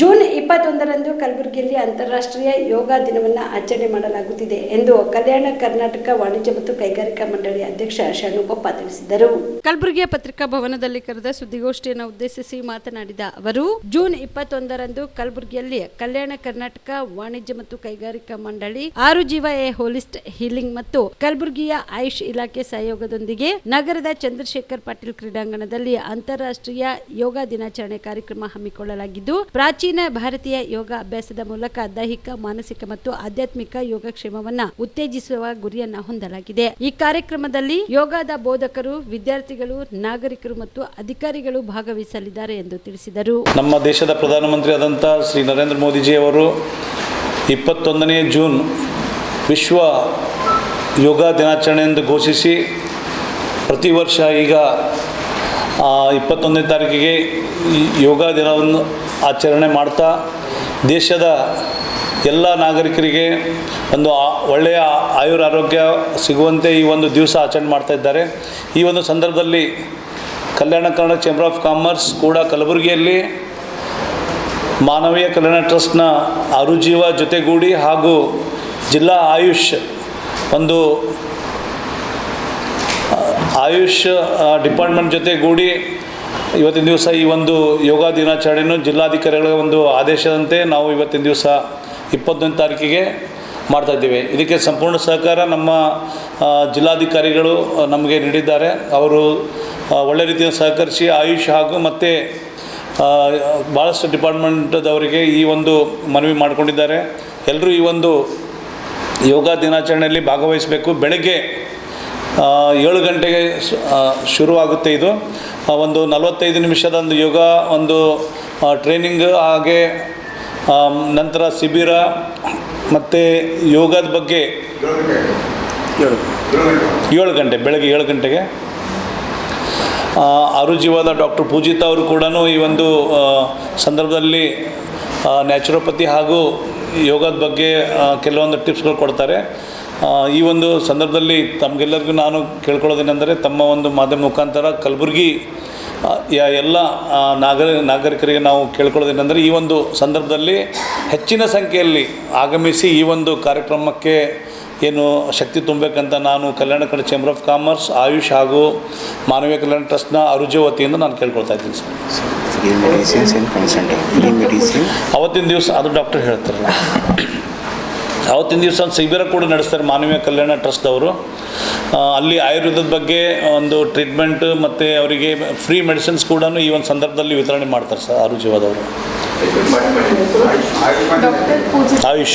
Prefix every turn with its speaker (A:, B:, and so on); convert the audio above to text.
A: June ಇಪ್ಪತ್ತೊಂದರಂದು ಕಲಬುರಗಿಯಲ್ಲಿ ಅಂತಾರಾಷ್ಟ್ರೀಯ ಯೋಗ ದಿನವನ್ನು ಆಚರಣೆ ಮಾಡಲಾಗುತ್ತಿದೆ ಎಂದು ಕಲ್ಯಾಣ ಕರ್ನಾಟಕ ವಾಣಿಜ್ಯ ಮತ್ತು ಕೈಗಾರಿಕಾ ಮಂಡಳಿ ಅಧ್ಯಕ್ಷ ಶರಣುಗೊಪ್ಪ ತಿಳಿಸಿದರು. ಕಲಬುರಗಿಯ ಪತ್ರಿಕಾ ಭವನದಲ್ಲಿ ಕರೆದ ಸುದ್ದಿಗೋಷ್ಠಿಯನ್ನು ಉದ್ದೇಶಿಸಿ ಮಾತನಾಡಿದ ಅವರು, ಜೂನ್ ಇಪ್ಪತ್ತೊಂದರಂದು ಕಲಬುರಗಿಯಲ್ಲಿ ಕಲ್ಯಾಣ ಕರ್ನಾಟಕ ವಾಣಿಜ್ಯ ಮತ್ತು ಕೈಗಾರಿಕಾ ಮಂಡಳಿ ಆರು ಜೀವ ಎ ಹೋಲಿಸ್ಟ್ ಹೀಲಿಂಗ್ ಮತ್ತು ಕಲಬುರಗಿಯ ಆಯುಷ್ ಇಲಾಖೆ ಸಹಯೋಗದೊಂದಿಗೆ ನಗರದ ಚಂದ್ರಶೇಖರ್ ಪಾಟೀಲ್ ಕ್ರೀಡಾಂಗಣದಲ್ಲಿ ಅಂತಾರಾಷ್ಟ್ರೀಯ ಯೋಗ ದಿನಾಚರಣೆ ಕಾರ್ಯಕ್ರಮ ಹಮ್ಮಿಕೊಳ್ಳಲಾಗಿದ್ದು, ಪ್ರಾಚೀನ ಭಾರತೀಯ ಯೋಗ ಅಭ್ಯಾಸದ ಮೂಲಕ ದೈಹಿಕ, ಮಾನಸಿಕ ಮತ್ತು ಆಧ್ಯಾತ್ಮಿಕ ಯೋಗಕ್ಷೇಮವನ್ನ ಉತ್ತೇಜಿಸುವ ಗುರಿಯನ್ನ ಹೊಂದಲಾಗಿದೆ. ಈ ಕಾರ್ಯಕ್ರಮದಲ್ಲಿ ಯೋಗದ ಬೋಧಕರು, ವಿದ್ಯಾರ್ಥಿಗಳು, ನಾಗರಿಕರು ಮತ್ತು ಅಧಿಕಾರಿಗಳು ಭಾಗವಹಿಸಲಿದ್ದಾರೆ ಎಂದು ತಿಳಿಸಿದರು.
B: ನಮ್ಮ ದೇಶದ ಪ್ರಧಾನಮಂತ್ರಿ ಆದಂಥ ಶ್ರೀ ನರೇಂದ್ರ ಮೋದಿಜಿಯವರು ಇಪ್ಪತ್ತೊಂದನೇ ಜೂನ್ ವಿಶ್ವ ಯೋಗ ದಿನಾಚರಣೆ ಎಂದು ಘೋಷಿಸಿ ಪ್ರತಿ ವರ್ಷ ಈಗ ಇಪ್ಪತ್ತೊಂದನೇ ತಾರೀಕಿಗೆ ಯೋಗ ದಿನವನ್ನು ಆಚರಣೆ ಮಾಡ್ತಾ ದೇಶದ ಎಲ್ಲ ನಾಗರಿಕರಿಗೆ ಒಂದು ಒಳ್ಳೆಯ ಆಯುರ ಆರೋಗ್ಯ ಸಿಗುವಂತೆ ಈ ಒಂದು ದಿವಸ ಆಚರಣೆ ಮಾಡ್ತಾ ಇದ್ದಾರೆ. ಈ ಒಂದು ಸಂದರ್ಭದಲ್ಲಿ Kalyana Karnataka chamber of commerce ಕೂಡ ಕಲಬುರಗಿಯಲ್ಲಿ ಮಾನವೀಯ ಕಲ್ಯಾಣ ಟ್ರಸ್ಟ್ನ ಅರುಜೀವ ಜೊತೆಗೂಡಿ ಹಾಗೂ ಜಿಲ್ಲಾ ಆಯುಷ್ ಒಂದು ಆಯುಷ್ ಡಿಪಾರ್ಟ್ಮೆಂಟ್ ಜೊತೆಗೂಡಿ ಇವತ್ತಿನ ದಿವಸ ಈ ಒಂದು ಯೋಗ ದಿನಾಚರಣೆಯನ್ನು ಜಿಲ್ಲಾಧಿಕಾರಿಗಳ ಒಂದು ಆದೇಶದಂತೆ ನಾವು ಇವತ್ತಿನ ದಿವಸ ಇಪ್ಪತ್ತೊಂದು ತಾರೀಕಿಗೆ ಮಾಡ್ತಾ ಇದ್ದೇವೆ. ಇದಕ್ಕೆ ಸಂಪೂರ್ಣ ಸಹಕಾರ ನಮ್ಮ ಜಿಲ್ಲಾಧಿಕಾರಿಗಳು ನಮಗೆ ನೀಡಿದ್ದಾರೆ. ಅವರು ಒಳ್ಳೆ ರೀತಿಯಲ್ಲಿ ಸಹಕರಿಸಿ ಆಯುಷ್ ಹಾಗೂ ಮತ್ತು ಭಾಳಷ್ಟು ಡಿಪಾರ್ಟ್ಮೆಂಟದವರಿಗೆ ಈ ಒಂದು ಮನವಿ ಮಾಡಿಕೊಂಡಿದ್ದಾರೆ. ಎಲ್ಲರೂ ಈ ಒಂದು ಯೋಗ ದಿನಾಚರಣೆಯಲ್ಲಿ ಭಾಗವಹಿಸಬೇಕು. ಬೆಳಗ್ಗೆ ಏಳು ಗಂಟೆಗೆ ಶುರುವಾಗುತ್ತೆ ಇದು. ಒಂದು ನಲವತ್ತೈದು ನಿಮಿಷದ ಒಂದು ಯೋಗ ಒಂದು ಟ್ರೈನಿಂಗ್ ಹಾಗೆ ನಂತರ ಶಿಬಿರ ಮತ್ತು ಯೋಗದ ಬಗ್ಗೆ ಏಳು ಗಂಟೆ ಬೆಳಗ್ಗೆ ಏಳು ಗಂಟೆಗೆ. ಆ, ಆರುಜೀವದ ಡಾಕ್ಟರ್ ಪೂಜಿತಾ ಅವರು ಕೂಡ ಈ ಒಂದು ಸಂದರ್ಭದಲ್ಲಿ ನ್ಯಾಚುರೋಪತಿ ಹಾಗೂ ಯೋಗದ ಬಗ್ಗೆ ಕೆಲವೊಂದು ಟಿಪ್ಸ್ಗಳು ಕೊಡ್ತಾರೆ. ಈ ಒಂದು ಸಂದರ್ಭದಲ್ಲಿ ತಮಗೆಲ್ಲರಿಗೂ ನಾನು ಕೇಳ್ಕೊಳ್ಳೋದೇನೆಂದರೆ ತಮ್ಮ ಒಂದು ಮಾಧ್ಯಮ ಮುಖಾಂತರ ಕಲಬುರಗಿ ಎಲ್ಲ ಆ, ನಾಗರ ನಾಗರಿಕರಿಗೆ ನಾವು ಕೇಳ್ಕೊಳ್ಳೋದೇನೆಂದರೆ ಈ ಒಂದು ಸಂದರ್ಭದಲ್ಲಿ ಹೆಚ್ಚಿನ ಸಂಖ್ಯೆಯಲ್ಲಿ ಆಗಮಿಸಿ ಈ ಒಂದು ಕಾರ್ಯಕ್ರಮಕ್ಕೆ ಏನು ಶಕ್ತಿ ತುಂಬಬೇಕಂತ ನಾನು Kalyana Kannada chamber of commerce Ayush ಹಾಗೂ ಮಾನವೀಯ ಕಲ್ಯಾಣ ಟ್ರಸ್ಟ್ನ ಅರುಜು ವತಿಯಿಂದ ನಾನು ಕೇಳ್ಕೊಳ್ತಾ ಇದ್ದೀನಿ ಸರ್. ಅವತ್ತಿನ ದಿವಸ ಅದು ಡಾಕ್ಟರ್ ಹೇಳ್ತಾರಲ್ಲ ಅವತ್ತಿನ ದಿವಸ ಒಂದು ಶಿಬಿರ ಕೂಡ ನಡೆಸ್ತಾರೆ ಮಾನವೀಯ ಕಲ್ಯಾಣ ಟ್ರಸ್ಟ್ದವರು. ಆ, ಅಲ್ಲಿ ಆಯುರ್ವೇದದ ಬಗ್ಗೆ ಒಂದು ಟ್ರೀಟ್ಮೆಂಟ್ ಮತ್ತು ಅವರಿಗೆ ಫ್ರೀ ಮೆಡಿಸಿನ್ಸ್ ಕೂಡ ಈ ಒಂದು ಸಂದರ್ಭದಲ್ಲಿ ವಿತರಣೆ ಮಾಡ್ತಾರೆ ಸರ್ ಆರುಜೀವದವರು Ayush.